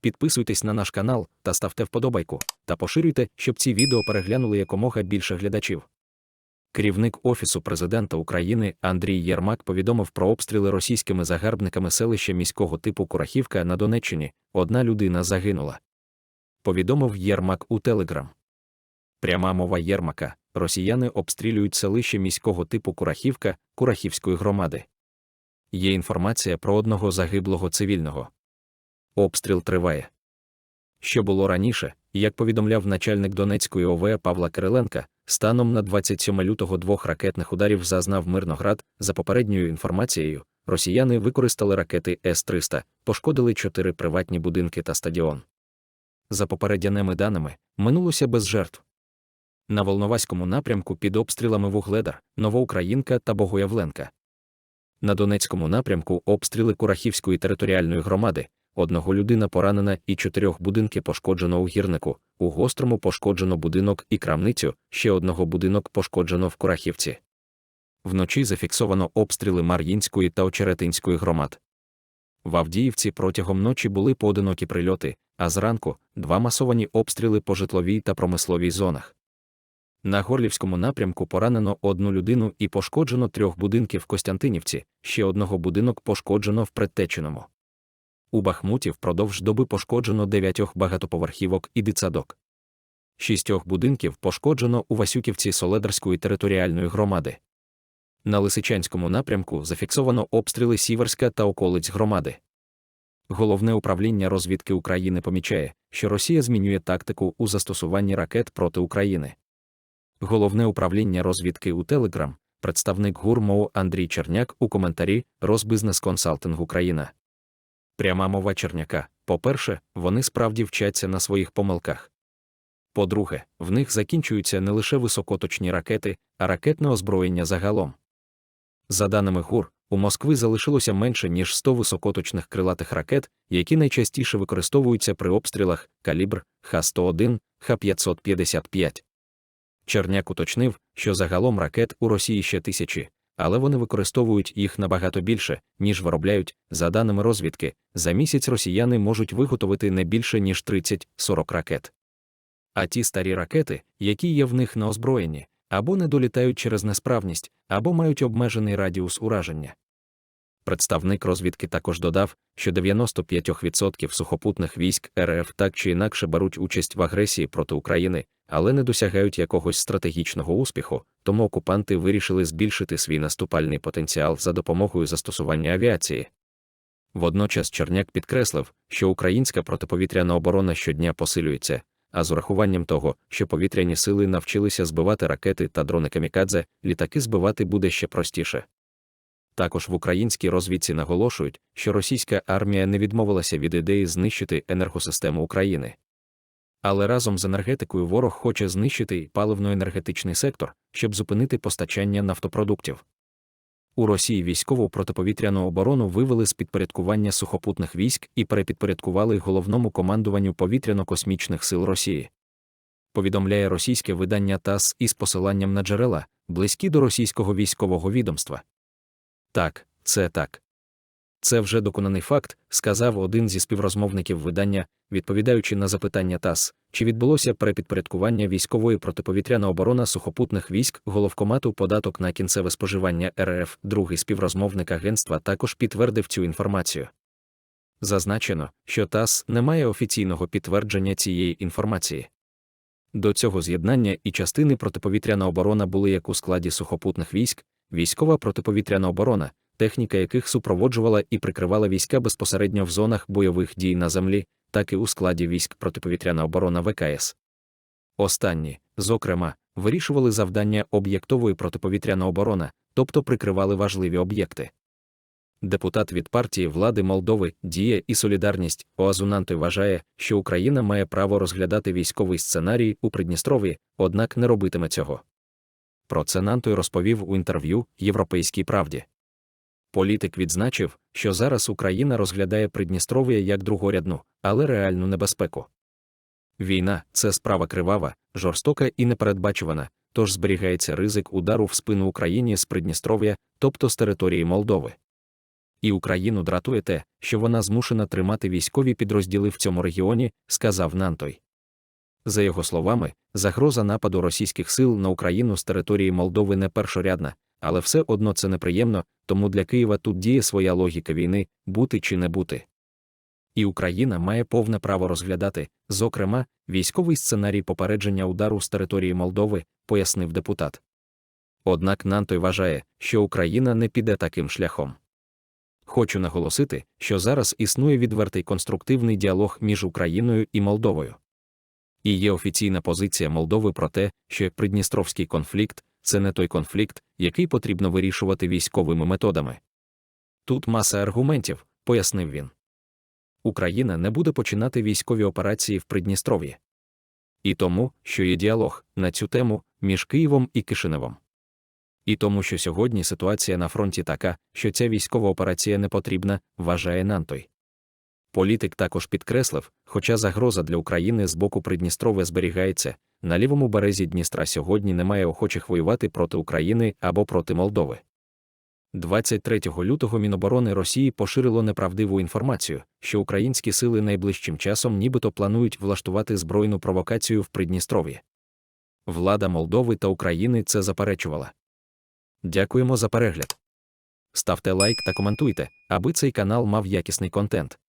підписуйтесь на наш канал та ставте вподобайку, та поширюйте, щоб ці відео переглянули якомога більше глядачів. Керівник Офісу президента України Андрій Єрмак повідомив про обстріли російськими загарбниками селища міського типу Курахівка на Донеччині. Одна людина загинула. Повідомив Єрмак у Телеграм. Пряма мова Єрмака. Росіяни обстрілюють селище міського типу Курахівка Курахівської громади. Є інформація про одного загиблого цивільного. Обстріл триває. Що було раніше, як повідомляв начальник Донецької ОВ Павла Кириленка, станом на 27 лютого двох ракетних ударів зазнав Мирноград. За попередньою інформацією, росіяни використали ракети С-300, пошкодили чотири приватні будинки та стадіон. За попередняними даними, минулося без жертв. На Волноваському напрямку під обстрілами Вугледар, Новоукраїнка та Богоявленка. На Донецькому напрямку обстріли Курахівської територіальної громади, одного людина поранена і чотирьох будинки пошкоджено у гірнику, у гострому пошкоджено будинок і крамницю, ще одного будинок пошкоджено в Курахівці. Вночі зафіксовано обстріли Мар'їнської та Очеретинської громад. В Авдіївці протягом ночі були поодинокі прильоти, а зранку два масовані обстріли по житловій та промисловій зонах. На Горлівському напрямку поранено одну людину і пошкоджено трьох будинків в Костянтинівці, ще одного будинок пошкоджено в Предтечиному. У Бахмуті впродовж доби пошкоджено дев'ятьох багатоповерхівок і дитсадок. Шістьох будинків пошкоджено у Васюківці Соледарської територіальної громади. На Лисичанському напрямку зафіксовано обстріли Сіверська та околиць громади. Головне управління розвідки України помічає, що Росія змінює тактику у застосуванні ракет проти України. Головне управління розвідки у Телеграм, представник ГУРМО Андрій Черняк у коментарі Розбизнес Консалтинг Україна. Пряма мова Черняка. По-перше, вони справді вчаться на своїх помилках. По-друге, в них закінчуються не лише високоточні ракети, а ракетне озброєння загалом. За даними ГУР, у Москви залишилося менше ніж 100 високоточних крилатих ракет, які найчастіше використовуються при обстрілах калібр Х-101, Х-555. Черняк уточнив, що загалом ракет у Росії ще тисячі, але вони використовують їх набагато більше, ніж виробляють. За даними розвідки, за місяць росіяни можуть виготовити не більше ніж 30-40 ракет. А ті старі ракети, які є в них на озброєнні, або не долітають через несправність, або мають обмежений радіус ураження. Представник розвідки також додав, що 95% сухопутних військ РФ так чи інакше беруть участь в агресії проти України, але не досягають якогось стратегічного успіху, тому окупанти вирішили збільшити свій наступальний потенціал за допомогою застосування авіації. Водночас Черняк підкреслив, що українська протиповітряна оборона щодня посилюється, а з урахуванням того, що повітряні сили навчилися збивати ракети та дрони камікадзе, літаки збивати буде ще простіше. Також в українській розвідці наголошують, що російська армія не відмовилася від ідеї знищити енергосистему України. Але разом з енергетикою ворог хоче знищити паливно-енергетичний сектор, щоб зупинити постачання нафтопродуктів. У Росії військову протиповітряну оборону вивели з підпорядкування сухопутних військ і перепідпорядкували головному командуванню повітряно-космічних сил Росії. Повідомляє російське видання ТАСС із посиланням на джерела, близькі до російського військового відомства. Так, це так. Це вже доконаний факт, сказав один зі співрозмовників видання, відповідаючи на запитання ТАСС, чи відбулося перепідпорядкування військової протиповітряна оборона сухопутних військ головкомату податок на кінцеве споживання РФ. Другий співрозмовник агентства також підтвердив цю інформацію. Зазначено, що ТАСС не має офіційного підтвердження цієї інформації. До цього з'єднання і частини протиповітряна оборона були як у складі сухопутних військ, військова протиповітряна оборона, техніка яких супроводжувала і прикривала війська безпосередньо в зонах бойових дій на землі, так і у складі військ протиповітряна оборона ВКС. Останні, зокрема, вирішували завдання об'єктової протиповітряна оборона, тобто прикривали важливі об'єкти. Депутат від партії влади Молдови Дія і Солідарність Оазунантой вважає, що Україна має право розглядати військовий сценарій у Придністров'ї, однак не робитиме цього. Про це Нантой розповів у інтерв'ю Європейській правді. Політик відзначив, що зараз Україна розглядає Придністров'я як другорядну, але реальну небезпеку. Війна це справа кривава, жорстока і непередбачувана, тож зберігається ризик удару в спину Україні з Придністров'я, тобто з території Молдови. І Україну дратує те, що вона змушена тримати військові підрозділи в цьому регіоні, сказав Нантой. За його словами, загроза нападу російських сил на Україну з території Молдови не першорядна, але все одно це неприємно, тому для Києва тут діє своя логіка війни бути чи не бути. І Україна має повне право розглядати, зокрема, військовий сценарій попередження удару з території Молдови, пояснив депутат. Однак Нантой вважає, що Україна не піде таким шляхом. Хочу наголосити, що зараз існує відвертий конструктивний діалог між Україною і Молдовою. І є офіційна позиція Молдови про те, що Придністровський конфлікт це не той конфлікт, який потрібно вирішувати військовими методами. Тут маса аргументів, пояснив він. Україна не буде починати військові операції в Придністров'ї. І тому, що є діалог на цю тему між Києвом і Кишиневом. І тому, що сьогодні ситуація на фронті така, що ця військова операція не потрібна, вважає Нантой. Політик також підкреслив, хоча загроза для України з боку Придністров'я зберігається, на лівому березі Дністра сьогодні немає охочих воювати проти України або проти Молдови. 23 лютого Міноборони Росії поширило неправдиву інформацію, що українські сили найближчим часом нібито планують влаштувати збройну провокацію в Придністров'ї. Влада Молдови та України це заперечувала. Дякуємо за перегляд. Ставте лайк та коментуйте, аби цей канал мав якісний контент.